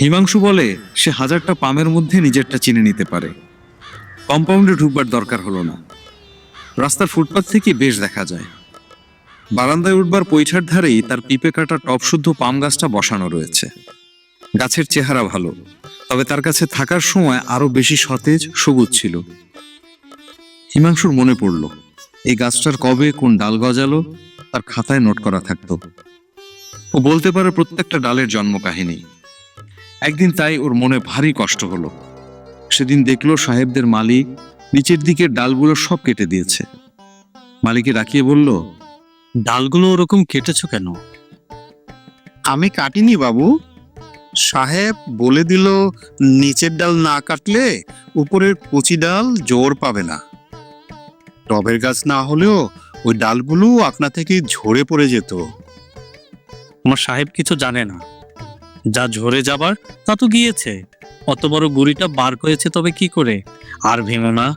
হিমাংশু বলে, সে হাজারটা পামের মধ্যে নিজেরটা চিনে নিতে পারে। কম্পাউন্ডে ঢুকবার দরকার হলো না। রাস্তার ফুটপাথ থেকে বেশ দেখা যায়। বারান্দায় উঠবার পৈঠার ধারেই তার পিপে কাটা টপ শুদ্ধ পাম গাছটা বসানো রয়েছে। গাছের চেহারা ভালো, তবে তার কাছে থাকার সময় আরও বেশি সতেজ, সবুজ ছিল। হিমাংশুর মনে পড়ল, এই গাছটার কবে কোন ডাল গজালো, তার খাতায় নোট করা থাকতো। ও বলতে পারে প্রত্যেকটা ডালের জন্ম কাহিনী একদিন তাই ওর মনে ভারী কষ্ট হলো। সেদিন দেখল সাহেবদের মালিক নিচের দিকের ডালগুলো সব কেটে দিয়েছে। মালিকে ডাকিয়ে বলল ডালগুলো ওরকম কেটেছ কেন? আমি কাটিনি বাবু। সাহেব বলে দিল নিচের ডাল না কাটলে উপরের কচি ডাল জোর পাবে না। টবের গাছ না হলেও ওই ডালগুলো আপনা থেকে ঝরে পড়ে যেত। আমার সাহেব কিছু জানে না। যা ঝরে যাবার তা তো গিয়েছে। অত বড় গুড়িটা বার করেছে তবে কি করে? আর ভেঙো না।